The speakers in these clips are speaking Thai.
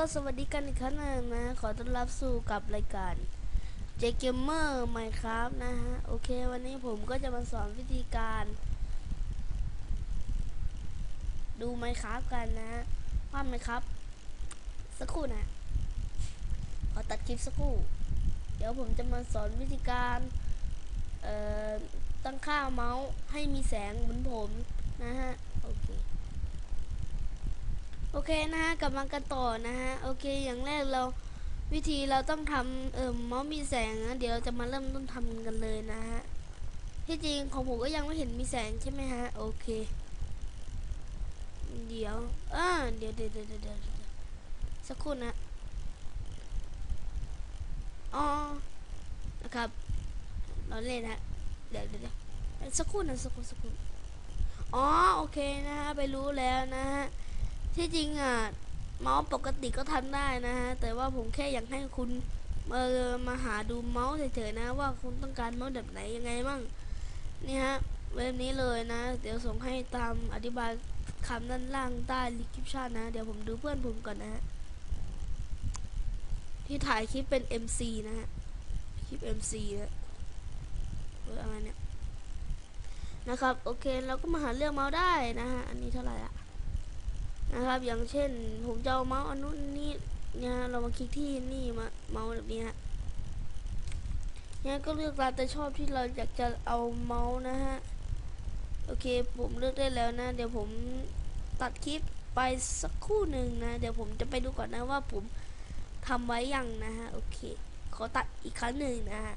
ก็สวัสดีกันอีกครั้งหนึ่งนะ ขอต้อนรับสู่กับรายการ J Gamer Minecraft นะฮะ โอเค วันนี้ผมก็จะมาสอนวิธีการ ดู Minecraft กันนะฮะว่า Minecraft สักครู่นะ ขอตัดคลิปสักครู่ เดี๋ยวผมจะมาสอนวิธีการ เอ่อ ตั้งค่าเมาส์ให้มีแสงเหมือนผมนะฮะ โอเค เคนะฮะกลับมากันต่อนะฮะโอเคอย่างแรกเราวิธีเราต้องทำเอ่อมาส์มีแสงนะเดี๋ยวเราจะมาเริ่มต้นทำกันเลยนะฮะที่จริงของผมก็ยังไม่เห็นมีแสงใช่ไหมฮะโอเค เดี๋ยวอ่าเดี๋ยวเดี๋ยวเดี๋ยวเดี๋ยวเดี๋ยวสักครู่นะอ๋อนะครับเราเล่นฮะเดี๋ยวเดี๋ยวสักครู่นะสักครู่สักครู่อ๋อโอเคนะฮะไปรู้แล้วนะฮะ ที่จริงอะเมาส์ปกติก็ทำได้นะฮะ แต่ว่าผมแค่อยากให้คุณเออมาหาดูเมาส์เฉยๆนะ ว่าคุณต้องการเมาส์แบบไหนยังไงบ้างนี่ฮะเว็บนี้เลยนะ เดี๋ยวส่งให้ตามอธิบายคำด้านล่างใต้ลิคลิปชั่นนะ เดี๋ยวผมดูเพื่อนผมก่อนนะฮะ ที่ถ่ายคลิปเป็น MC นะฮะ คลิป MC นะเอออะไรเนี่ย นะครับ โอเค เราก็มาหาเรื่องเมาส์ได้นะฮะ อันนี้เท่าไหร่อะ นะครับ อย่างเช่น ผมจะเอาเมาส์อันนู้นนี่เนี่ยเรามาคลิกที่นี่มาเมาส์แบบนี้ฮะเนี่ยก็เลือกตามแต่ชอบที่เราอยากจะเอาเมาส์นะฮะโอเคผมเลือกได้แล้วนะ เดี๋ยวผมตัดคลิปไปสักครู่หนึ่งนะ เดี๋ยวผมจะไปดูก่อนนะว่าผมทำไว้ยังนะฮะ โอเค ขอตัดอีกครั้งหนึ่งนะฮะ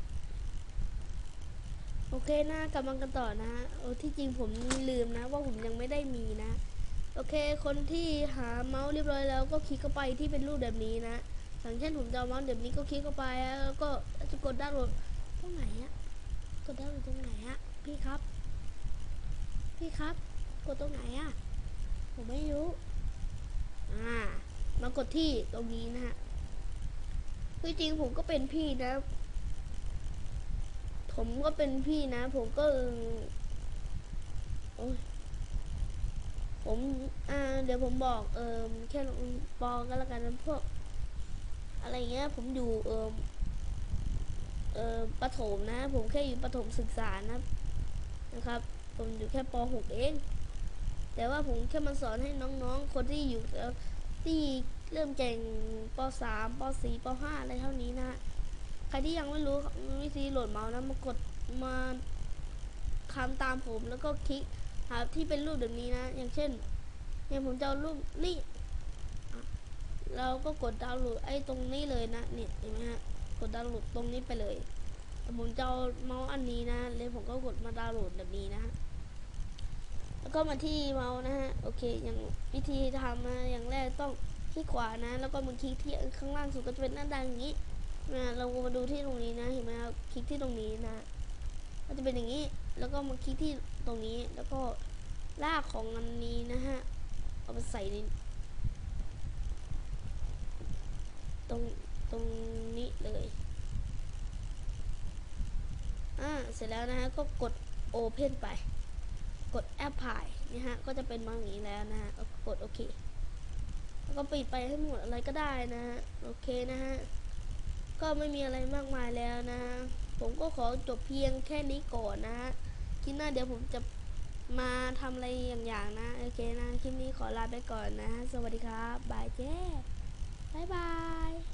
โอเคนะกลับมากันต่อนะฮะ โอ้ที่จริงผมลืมนะ ว่าผมยังไม่ได้มีนะ โอเค คนที่หาเมาส์เรียบร้อยแล้วก็คลิกเข้าไปที่เป็นรูปแบบนี้นะอย่างเช่นผมจะเอาเมาส์แบบนี้ก็คลิกเข้าไปแล้วก็จะกดด้าน์โหลดตรงไหนอะกดด้าน์โหลดตรงไหนอะพี่ครับ พี่ครับ กดตรงไหนอะผมไม่รู้อ่ามากดที่ตรงนี้นะฮะคือจริงผมก็เป็นพี่นะ ผมก็เป็นพี่นะ ผมก็โอ้ย ผมอ่าเดี๋ยวผมบอกเออแค่ปอกันแล้วกันนะพวก อะไรเงี้ย ผมอยู่เออเออประถมนะ ผมแค่อยู่ประถมศึกษานะนะครับ ผมอยู่แค่ป .6 เอง แต่ว่าผมแค่มาสอนให้น้องๆ คนที่อยู่เอ่อที่เริ่มเก่งป .3 ป .4 ป .5 อะไรเท่านี้นะใครที่ยังไม่รู้วิธีโหลดเมาส์นะมากดมาคำตามผมแล้วก็คลิกาที่เป็นรูปแบบนี้นะ อย่างเช่นเนี่ยผมจะเอารูปนี่ เราก็กดดาวน์โหลดไอ้ตรงนี้เลยนะเนี่ยเห็นไหมฮะกดดาวน์โหลดตรงนี้ไปเลยผมจะเอาเมาส์อันนี้นะเลยผมก็กดมาดาวน์โหลดแบบนี้นะแล้วก็มาที่เมาส์นะฮะโอเคอย่างวิธีทำนะอย่างแรกต้องคลิกขวานะ แล้วก็มาคลิกที่ข้างล่างสุดก็จะเป็นหน้าดังอย่างนี้นะเรามาดูที่ตรงนี้นะเห็นไหมครับคลิกที่ตรงนี้นะก็จะเป็นอย่างนี้ แล้วก็มาคลิกที่ตรงนี้แล้วก็ลากของอันนี้นะฮะ เอาไปใส่ในตรงตรงนี้เลยอ่าเสร็จแล้วนะฮะ ก็กด Open ไป กดแอปพลายนี่ฮะ ก็จะเป็นมาอย่างนี้แล้วนะฮะก็กดโอเค แล้วก็ปิดไปให้หมดอะไรก็ได้นะฮะ โอเคนะฮะ ก็ไม่มีอะไรมากมายแล้วนะฮะ ผมก็ขอจบเพียงแค่นี้ก่อนนะฮะคลิปหน้าเดี๋ยวผมจะมาทำอะไรอย่างๆนะ โอเคนะ คลิปนี้ขอลาไปก่อนนะ สวัสดีครับ บายเจ้บายบาย